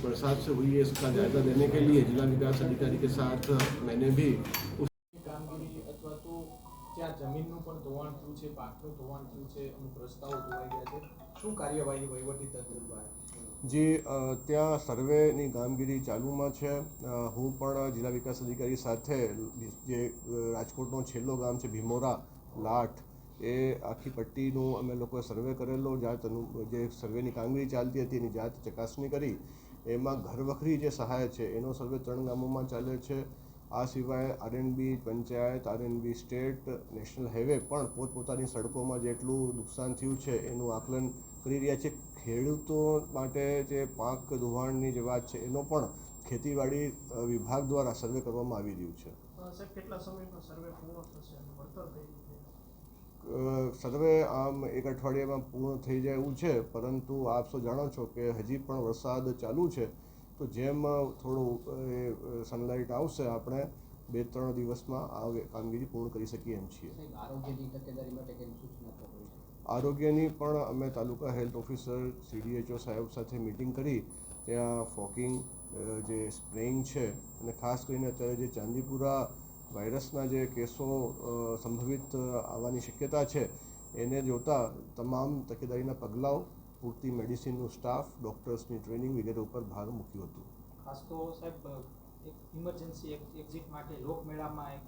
प्रसाद से हुई है इसका जायजा देने के लिए जिला विकास अधिकारी के साथ मैंने भी उस કામગીરી અથવા धोवाण ત્યાં જમીનનું પણ ધોવાણ થયું છે પાકનું ધોવાણ થયું છે અમુક રસ્તાઓ ધોવાઈ ગયા જે ત્યાં સર્વેની કામગીરી ચાલુમાં છે. હું પણ જિલ્લા વિકાસ અધિકારી સાથે જે રાજકોટનો છેલ્લો ગામ છે ભીમોરા લાઠ એ આખી પટ્ટીનું અમે લોકોએ સર્વે કરેલો. જાત જે સર્વેની કામગીરી ચાલતી હતી, એની જાત ચકાસણી કરી. એમાં ઘરવખરી જે સહાય છે, એનો સર્વે ત્રણ ગામોમાં ચાલે છે. આ સિવાય RNB panchayat RNB state, national highway પણ પોતપોતાની સડકોમાં જેટલું નુકસાન થયું છે, એનું આકલન કરી રહ્યા છે. ખેડૂતો માટે જે પાક ધોવાણની જે વાત છે એનો પણ ખેતીવાડી વિભાગ દ્વારા સર્વે કરવામાં આવી રહ્યું છે. કેટલા સમયમાં સર્વે પૂર્ણ થશે વળતર થઈ જશે અ, સર્વે આમ એક અઠવાડિયામાં પૂર્ણ થઈ જાય એવું છે પરંતુ આપ સૌ જાણો છો કે હજી પણ વરસાદ ચાલુ છે. તો જેમ થોડું એ સનલાઇટ આવશે આપણે બે ત્રણ દિવસમાં આ કામગીરી પૂર્ણ કરી શકીએ એમ છીએ. આરોગ્યની તકેદારી માટે કેમ સૂચના આરોગ્યની પણ અમે તાલુકા હેલ્થ ઓફિસર સીડીએચઓ સાહેબ સાથે મિટિંગ કરી. ત્યાં ફોકિંગ જે સ્પ્રેઇંગ છે અને ખાસ કરીને અત્યારે જે ચાંદીપુરા વાયરસના જે કેસો સંભવિત આવવાની શક્યતા છે, એને જોતા તમામ તકેદારીના પગલાઓ પૂરતી મેડિસિનનું સ્ટાફ, ડૉક્ટર્સની ટ્રેનિંગ વગેરે ઉપર ભાર મૂક્યું હતું. ખાસ તો સાહેબ, એક ઇમરજન્સી એક્ઝિટ માટે લોકમેળામાં એક